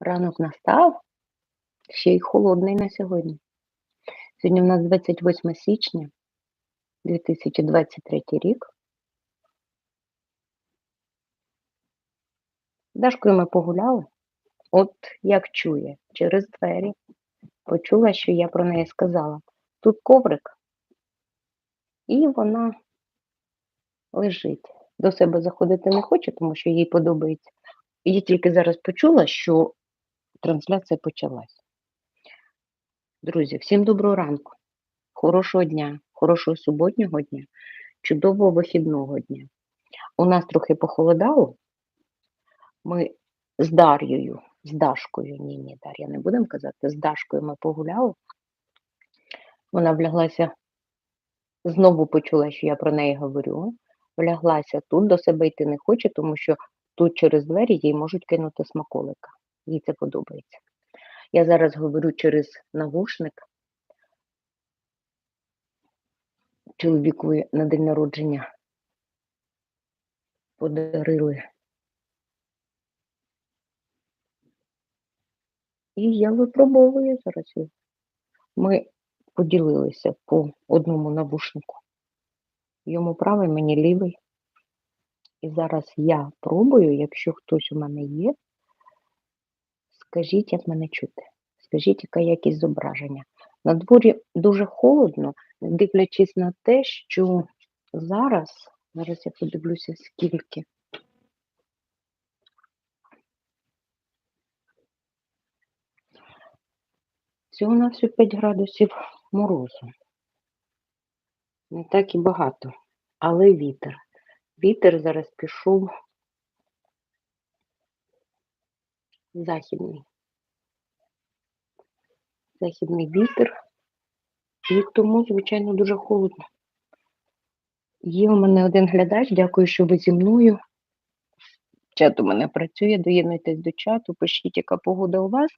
Ранок настав, ще й холодний на сьогодні. Сьогодні у нас 28 січня 2023 рік. Дашкою ми погуляли. От як чує через двері. Почула, що я про неї сказала. Тут коврик, і вона лежить. До себе заходити не хоче, тому що їй подобається. Я тільки зараз почула, що трансляція почалась. Друзі, всім доброго ранку, хорошого дня, хорошого суботнього дня, чудового вихідного дня. У нас трохи похолодало. Ми з Дар'єю, з Дашкою, ні, ні, Дар'я не будемо казати, з Дашкою ми погуляли. Вона вляглася, знову почула, що я про неї говорю. Вляглася тут, до себе йти не хоче, тому що тут через двері їй можуть кинути смаколика. Їй це подобається. Я зараз говорю через навушник. Чоловікові на день народження подарили. І я випробовую зараз. Ми поділилися по одному навушнику. Йому правий, мені лівий. І зараз я пробую, якщо хтось у мене є, скажіть, як мене чути. Скажіть, яка якість зображення. На дворі дуже холодно, дивлячись на те, що зараз, зараз я подивлюся, скільки. Всього на всього 5 градусів морозу. Не так і багато, але вітер. Вітер зараз пішов західний. Західний вітер. І тому, звичайно, дуже холодно. Є у мене один глядач, дякую, що ви зі мною. Чат у мене працює, доєднуйтесь до чату, пишіть, яка погода у вас.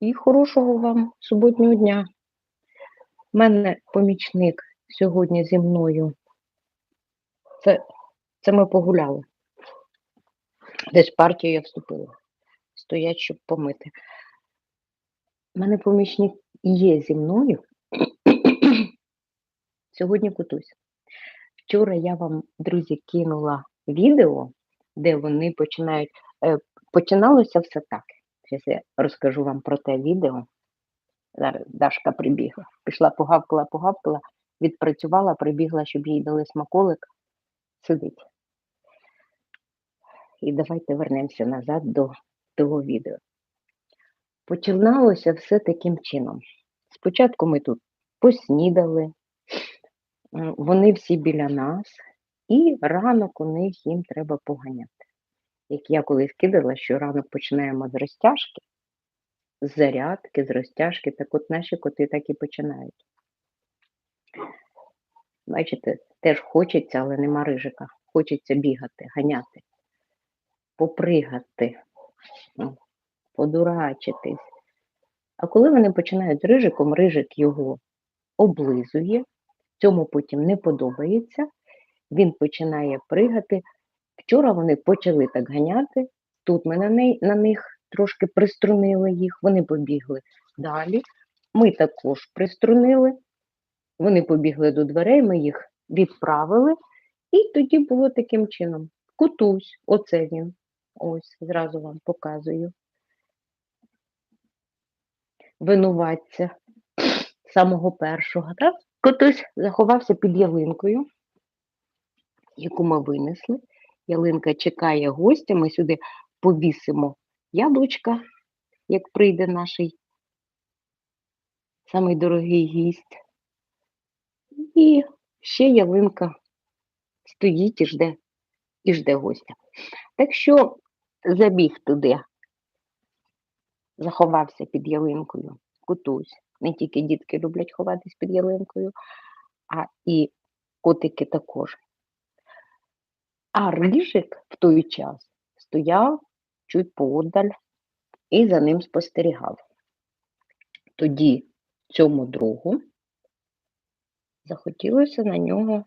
І хорошого вам суботнього дня. У мене помічник сьогодні зі мною. Це, це ми погуляли. Десь партію я вступила. Стоять, щоб помити. У мене помічник є зі мною. Сьогодні кутусь. Вчора я вам, друзі, кинула відео, де вони починають. Е, починалося все так. Зараз я розкажу вам про те відео. Зараз Дашка прибігла. Пішла, погавкала, погавкала, відпрацювала, прибігла, щоб їй дали смаколик. Сидить. І давайте вернемося назад до того відео. Починалося все таким чином. Спочатку ми тут поснідали, вони всі біля нас, і ранок у них їм треба поганяти. Як я колись кидала, що ранок починаємо з розтяжки, з зарядки, з розтяжки, так от наші коти так і починають. Бачите, теж хочеться, але нема рижика. Хочеться бігати, ганяти, попригати, подурачитись. А коли вони починають з рижиком, рижик його облизує, цьому потім не подобається, він починає пригати. Вчора вони почали так ганяти, тут ми на, неї, на них трошки приструнили їх, вони побігли далі. Ми також приструнили, вони побігли до дверей, ми їх відправили, і тоді було таким чином. Кутусь, оце він. Ось, зразу вам показую. Винуватця самого першого. Так? Котусь заховався під ялинкою, яку ми винесли. Ялинка чекає гостя, ми сюди повісимо яблучка, як прийде наш самий дорогий гість. І ще ялинка стоїть і жде, і жде гостя. Так що забіг туди, заховався під ялинкою, кутусь. Не тільки дітки люблять ховатись під ялинкою, а і котики також. А рижик в той час стояв чуть поодаль і за ним спостерігав. Тоді цьому другу захотілося на нього,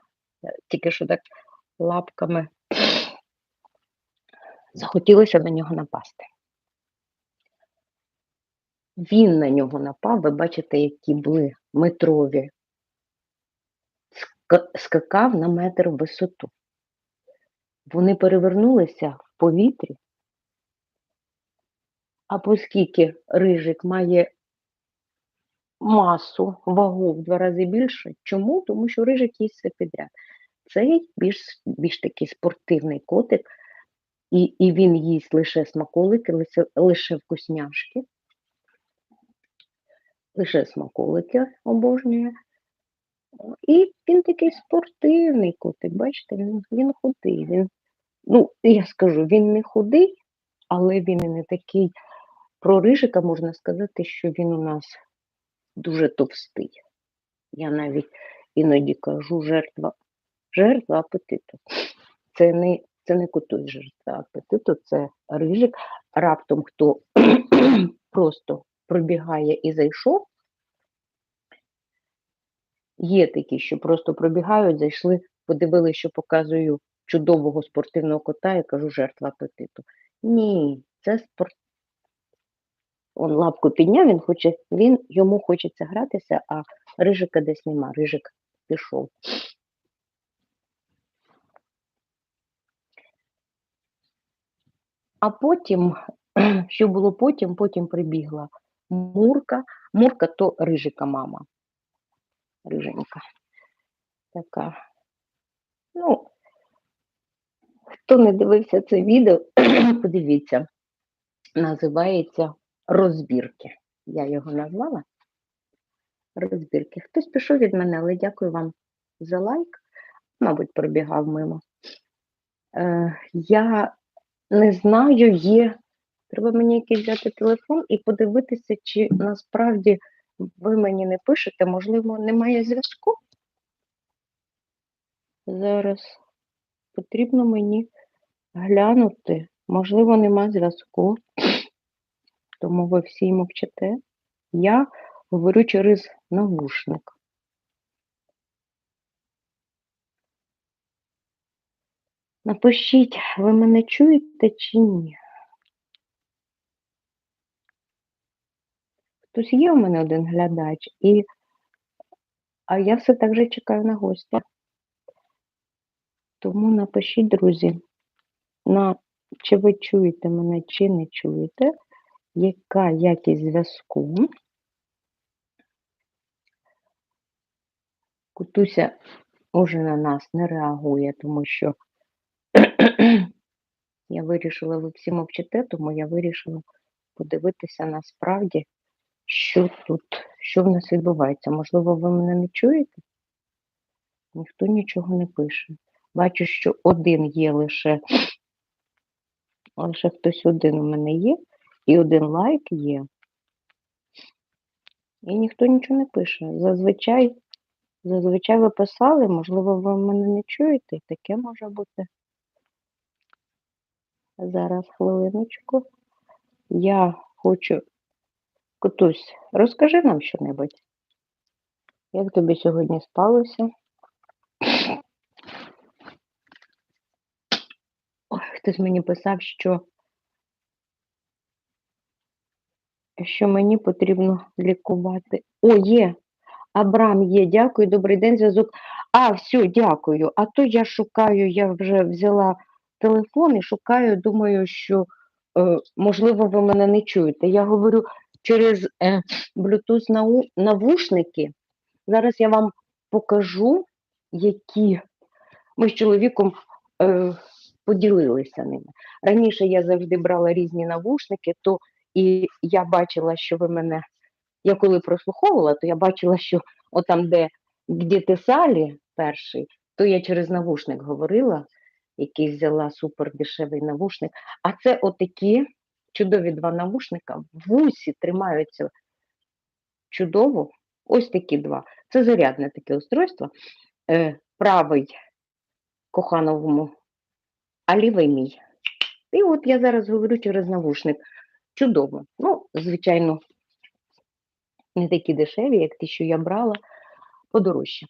тільки що так лапками захотілося на нього напасти. Він на нього напав, ви бачите, які були метрові. Скакав на метр в висоту. Вони перевернулися в повітрі, а оскільки рижик має масу, вагу в два рази більше, чому? Тому що рижик їсть все підряд. Цей більш, більш такий спортивний котик, і, і він їсть лише смаколики, лише, лише вкусняшки, лише смаколики обожнює. І він такий спортивний котик, бачите, він, він худий. Він, ну, я скажу, він не худий, але він і не такий. Про рижика можна сказати, що він у нас дуже товстий. Я навіть іноді кажу жертва, жертва апетиту. Це не, це не котусь жертва апетиту, це рижик. Раптом хто просто пробігає і зайшов. Є такі, що просто пробігають, зайшли, подивилися, що показую чудового спортивного кота і кажу жертва апетиту. Ні, це спорт. Он лапку підняв, він хоче, він йому хочеться гратися, а рижика десь нема. Рижик пішов. А потім, що було потім, потім прибігла Мурка. Мурка то рижика мама. Риженька. Така. Ну, хто не дивився це відео, подивіться, називається розбірки. Я його назвала. Розбірки. Хтось пішов від мене, але дякую вам за лайк. Мабуть, пробігав мимо. Е, я не знаю, є. Треба мені якийсь взяти телефон і подивитися, чи насправді ви мені не пишете, можливо, немає зв'язку. Зараз потрібно мені глянути. Можливо, нема зв'язку, тому ви всі мовчите. Я говорю через навушник. Напишіть, ви мене чуєте чи ні? Хтось є у мене один глядач, і... а я все так же чекаю на гостя. Тому напишіть, друзі, на чи ви чуєте мене, чи не чуєте, яка якість зв'язку. Кутуся уже на нас не реагує, тому що я вирішила, ви всі мовчите, тому я вирішила подивитися насправді, що тут, що в нас відбувається. Можливо, ви мене не чуєте? Ніхто нічого не пише. Бачу, що один є лише, лише хтось один у мене є, і один лайк є. І ніхто нічого не пише. Зазвичай, зазвичай ви писали, можливо, ви мене не чуєте, таке може бути. Зараз хвилиночку. Я хочу. Котусь, розкажи нам що-небудь. Як тобі сьогодні спалося? Ой, хтось мені писав, що, що мені потрібно лікувати. О, є! Абрам є, дякую, добрий день, зв'язок. А, все, дякую. А то я шукаю, я вже взяла телефон і шукаю, думаю, що, е, можливо, ви мене не чуєте. Я говорю через е, Bluetooth навушники. Зараз я вам покажу, які ми з чоловіком е, поділилися ними. Раніше я завжди брала різні навушники, то і я бачила, що ви мене, я коли прослуховувала, то я бачила, що отам, де «Где ти Салі перший, то я через навушник говорила, який взяла супер дешевий навушник. А це отакі чудові два навушника вусі тримаються чудово. Ось такі два. Це зарядне таке устройство. Е, правий кохановому, а лівий мій. І от я зараз говорю через навушник. Чудово. Ну, звичайно, не такі дешеві, як ті, що я брала, подорожче.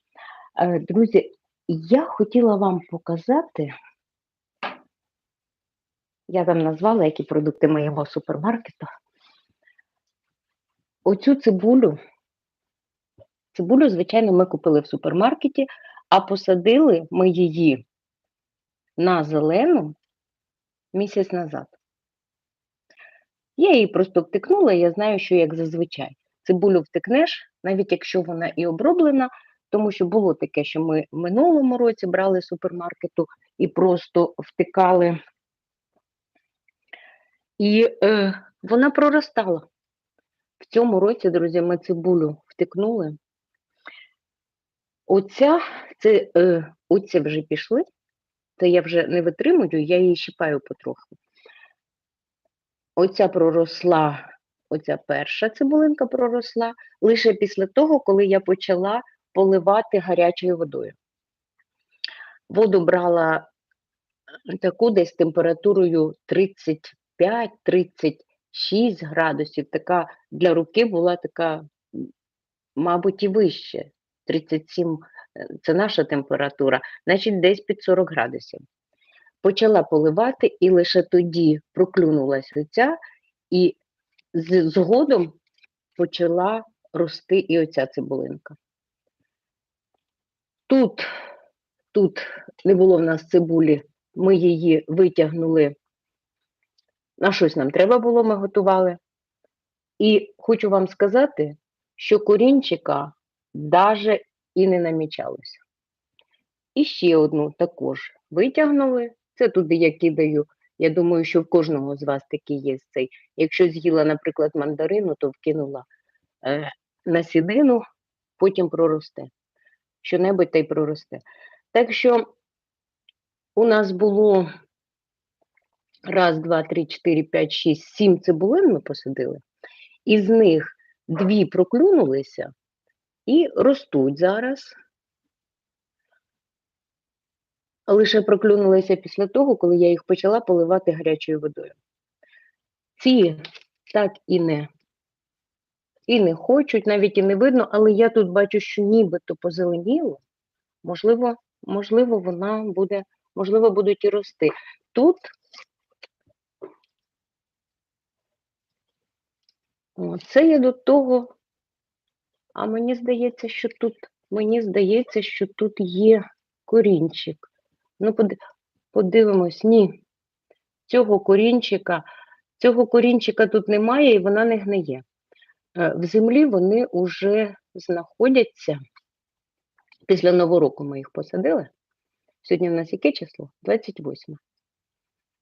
Е, Друзі, я хотіла вам показати Я там назвала, які продукти моєго супермаркету. Оцю цибулю, цибулю, звичайно, ми купили в супермаркеті, а посадили ми її на зелену місяць назад. Я її просто втикнула, я знаю, що як зазвичай. Цибулю втикнеш, навіть якщо вона і оброблена, тому що було таке, що ми в минулому році брали супермаркету і просто втикали, і е, вона проростала. В цьому році, друзі, ми цибулю втикнули. Оця, це, е, оці вже пішли, це я вже не витримую, я її щипаю потроху. Оця проросла, оця перша цибулинка проросла лише після того, коли я почала поливати гарячою водою. Воду брала таку десь температурою 35-36 градусів. Така для руки була така, мабуть, і вище. 37 е, це наша температура, значить десь під 40 градусів. Почала поливати, і лише тоді проклюнулася ця, і згодом почала рости і оця цибулинка. Тут, тут не було в нас цибулі, ми її витягнули. На щось нам треба було, ми готували. І хочу вам сказати, що корінчика даже і не намічалося. І ще одну також витягнули. Це туди я кидаю. Я думаю, що в кожного з вас такий є цей. Якщо з'їла, наприклад, мандарину, то вкинула е, на сідину, потім проросте. Що-небудь та й проросте. Так що у нас було раз, два, три, чотири, п'ять, шість, сім цибулин ми посадили. Із них дві проклюнулися і ростуть зараз. Лише проклюнулися після того, коли я їх почала поливати гарячою водою. Ці так і не, і не хочуть, навіть і не видно, але я тут бачу, що нібито позеленіло. Можливо, можливо, вона буде, можливо, будуть і рости. Тут О, це я до того, а мені здається, що тут, мені здається, що тут є корінчик. Ну, подивимось, ні. Цього корінчика, цього корінчика тут немає і вона не гниє. Е, В землі вони вже знаходяться. Після Нового року ми їх посадили. Сьогодні в нас яке число? 28.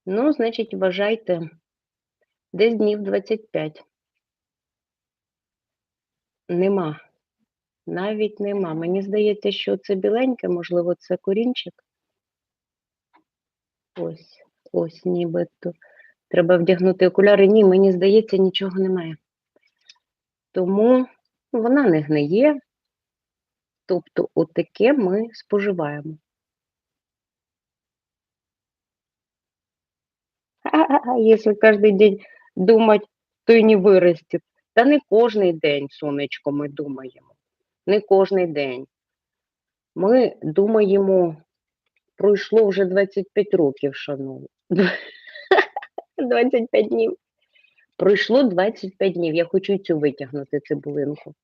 Ну, значить, вважайте, десь днів 25. Нема. Навіть нема. Мені здається, що це біленьке, можливо, це корінчик. Ось, ось нібито. Треба вдягнути окуляри. Ні, мені здається, нічого немає. Тому вона не гниє. Тобто, отаке ми споживаємо. А, Если каждый день думать, то и не виростет. Та не кожний день, сонечко, ми думаємо. Не кожний день. Ми думаємо, пройшло вже 25 років, шановні. 25 днів. Пройшло 25 днів. Я хочу цю витягнути цибулинку.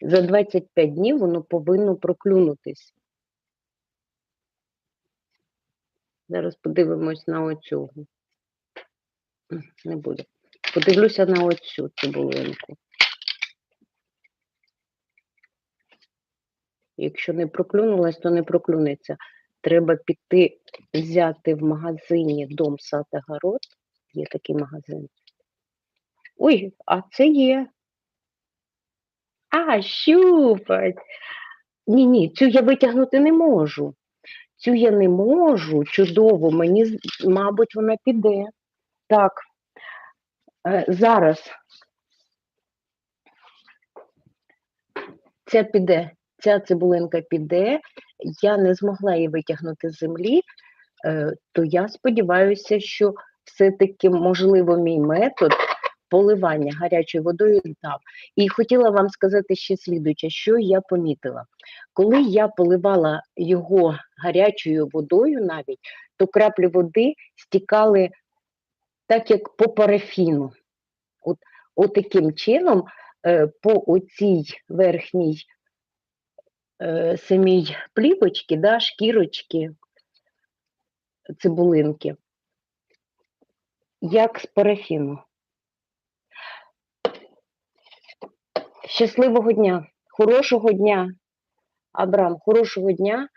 За 25 днів воно повинно проклюнутись. Зараз подивимось на оцю. Не буде. Подивлюся на оцю цибулинку. Якщо не проклюнулась, то не проклюнеться. Треба піти взяти в магазині Дом сад огород. Є такий магазин. Ой, а це є. А, щупать. Ні, ні, цю я витягнути не можу. Цю я не можу. Чудово, мені, мабуть, вона піде. Так. Е, зараз. Ця піде, ця цибулинка піде. Я не змогла її витягнути з землі, е, то я сподіваюся, що все-таки, можливо, мій метод поливання гарячою водою дав. І хотіла вам сказати ще слідуюче, що я помітила. Коли я поливала його гарячою водою навіть, то краплі води стікали так як по парафіну. От, от таким чином е, по оцій верхній е, самій плівочці, да, шкірочки, цибулинки, як з парафіну. Щасливого дня, хорошого дня, Абрам, хорошого дня.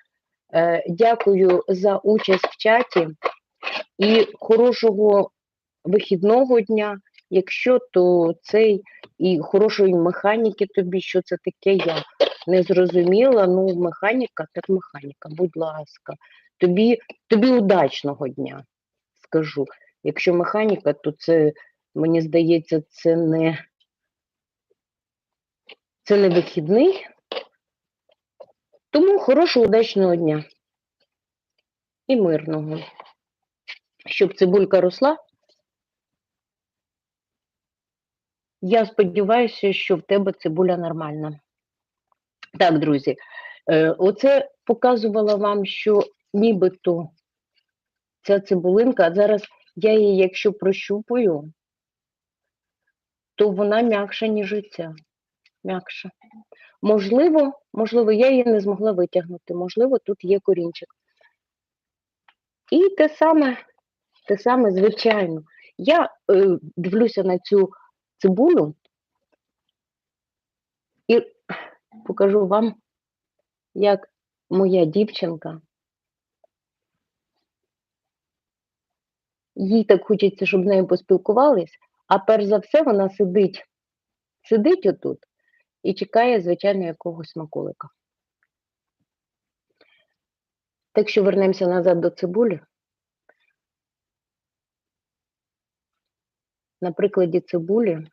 Е, Дякую за участь в чаті і хорошого вихідного дня. Якщо то цей і хорошої механіки тобі, що це таке, я не зрозуміла. Ну, механіка, так механіка, будь ласка. Тобі, тобі удачного дня, скажу. Якщо механіка, то це, мені здається, це не, це не вихідний. Тому хорошого удачного дня і мирного. Щоб цибулька росла. Я сподіваюся, що в тебе цибуля нормальна. Так, друзі, е, оце показувала вам, що нібито ця цибулинка, а зараз я її, якщо прощупую, то вона м'якша, ніж ця. М'якша. Можливо, можливо, я її не змогла витягнути, можливо, тут є корінчик. І те саме, те саме, звичайно. Я е, дивлюся на цю цибулю і покажу вам, як моя дівчинка. Їй так хочеться, щоб з нею поспілкувались, а перш за все вона сидить, сидить отут і чекає, звичайно, якогось смаколика. Так що вернемося назад до цибулі. На прикладі цибулі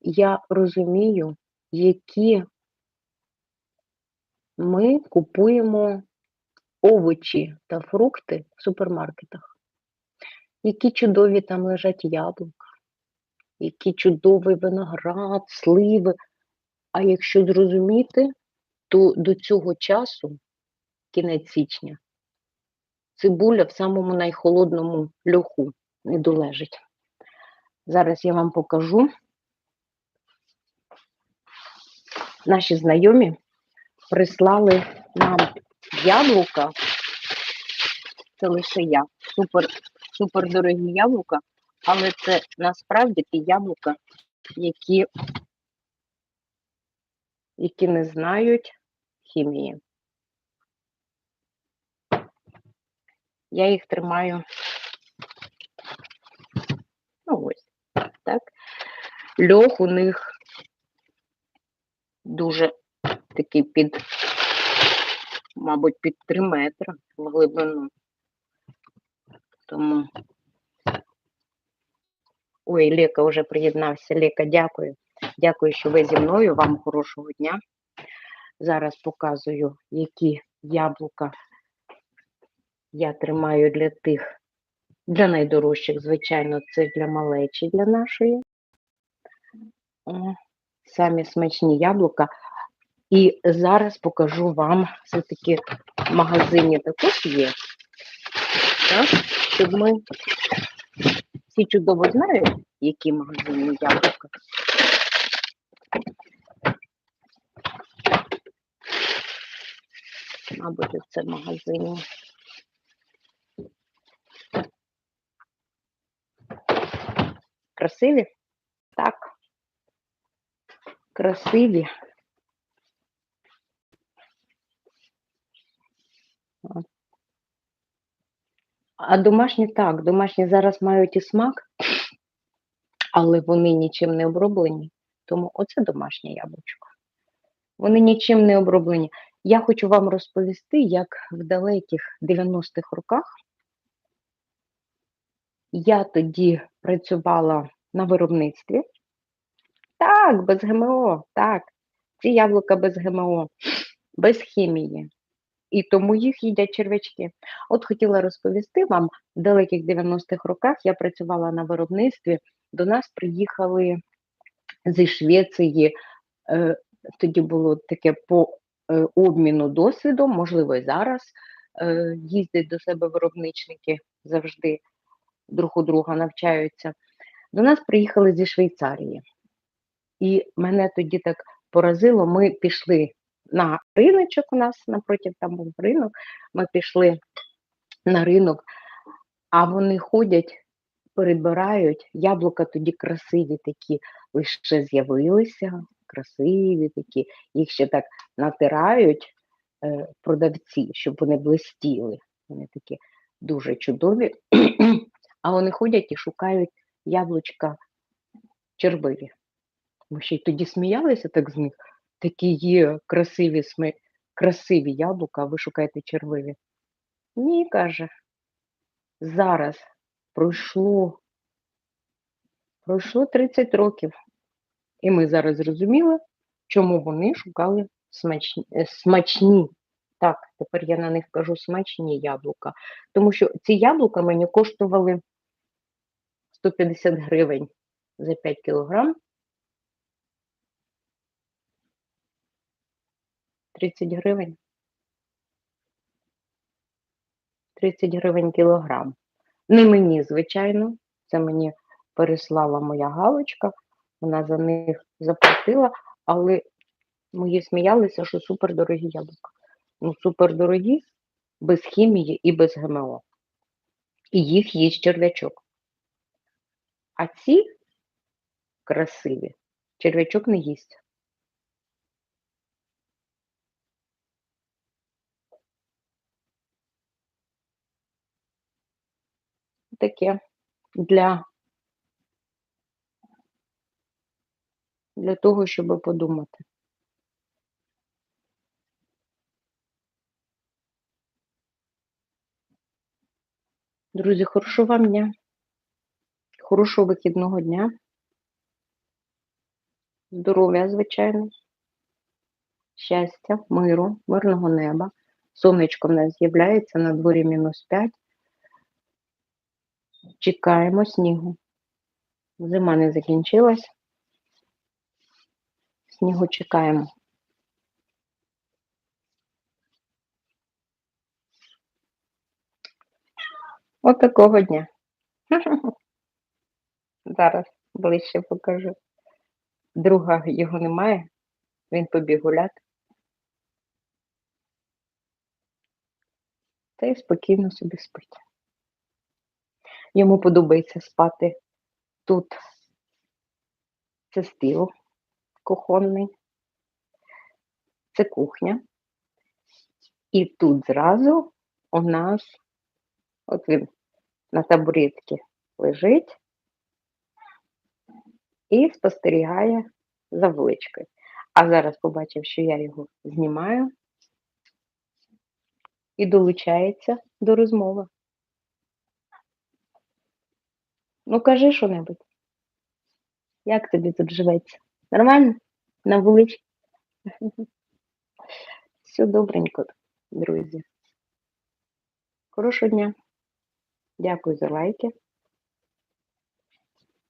я розумію, які ми купуємо овочі та фрукти в супермаркетах. Які чудові там лежать яблука, які чудовий виноград, сливи. А якщо зрозуміти, то до цього часу, кінець січня, цибуля в самому найхолодному льоху не долежить. Зараз я вам покажу. Наші знайомі прислали нам яблука. Це лише я. Супер, супер дорогі яблука, але це насправді ті яблука, які, які не знають хімії. Я їх тримаю. Ну ось, так. Льох у них дуже такий під, мабуть, під 3 метри в глибину. Тому. Ой, Лека вже приєднався. Лека, дякую. Дякую, що ви зі мною. Вам хорошого дня. Зараз показую, які яблука я тримаю для тих, для найдорожчих, звичайно, це для малечі для нашої. Самі смачні яблука. І зараз покажу вам, все-таки в магазині також є, так, щоб ми всі чудово знають, які магазинні яблука. Мабуть, це магазині. Красиві? Так. Красиві. А домашні так, домашні зараз мають і смак, але вони нічим не оброблені. Тому оце домашнє яблучко. Вони нічим не оброблені. Я хочу вам розповісти, як в далеких 90-х роках я тоді працювала на виробництві. Так, без ГМО, так. Ці яблука без ГМО, без хімії. І тому їх їдять черв'ячки. От хотіла розповісти вам, в далеких 90-х роках я працювала на виробництві, до нас приїхали зі Швеції, е, тоді було таке по е, обміну досвідом, можливо, і зараз е, їздять до себе виробничники завжди друг у друга навчаються. До нас приїхали зі Швейцарії. І мене тоді так поразило. Ми пішли на риночок у нас напротив там був ринок. Ми пішли на ринок, а вони ходять, перебирають. Яблука тоді красиві такі, лише з'явилися, красиві такі. Їх ще так натирають е, продавці, щоб вони блистіли. Вони такі дуже чудові. А вони ходять і шукають яблучка червиві. Ми ще й тоді сміялися так з них. Такі є красиві сми... красиві яблука, а ви шукаєте червиві. Ні, каже. Зараз пройшло, пройшло 30 років. І ми зараз зрозуміли, чому вони шукали смачні, е, смачні. Так, тепер я на них кажу смачні яблука. Тому що ці яблука мені коштували 150 гривень за 5 кілограм. 30 гривень. 30 гривень кілограм. Не мені, звичайно, це мені переслала моя галочка, вона за них заплатила, але мої сміялися, що супердорогі яблука. Ну, супердорогі, без хімії і без ГМО. І їх їсть черв'ячок. А ці красиві черв'ячок не їсть. Таке для, для того, щоб подумати. Друзі, хорошого вам дня, хорошого вихідного дня, здоров'я, звичайно, щастя, миру, мирного неба. Сонечко в нас з'являється на дворі мінус 5. Чекаємо снігу. Зима не закінчилась. Снігу чекаємо. От такого дня. Зараз ближче покажу. Друга його немає, він побіг гуляти. Та й спокійно собі спить. Йому подобається спати тут. Це стіл кухонний, це кухня. І тут зразу у нас, от він на табуретці лежить і спостерігає за вуличкою. А зараз побачив, що я його знімаю і долучається до розмови. Ну, кажи що-небудь. Як тобі тут живеться? Нормально? На вулиці? Все добренько, друзі. Хорошого дня. Дякую за лайки.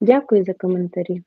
Дякую за коментарі.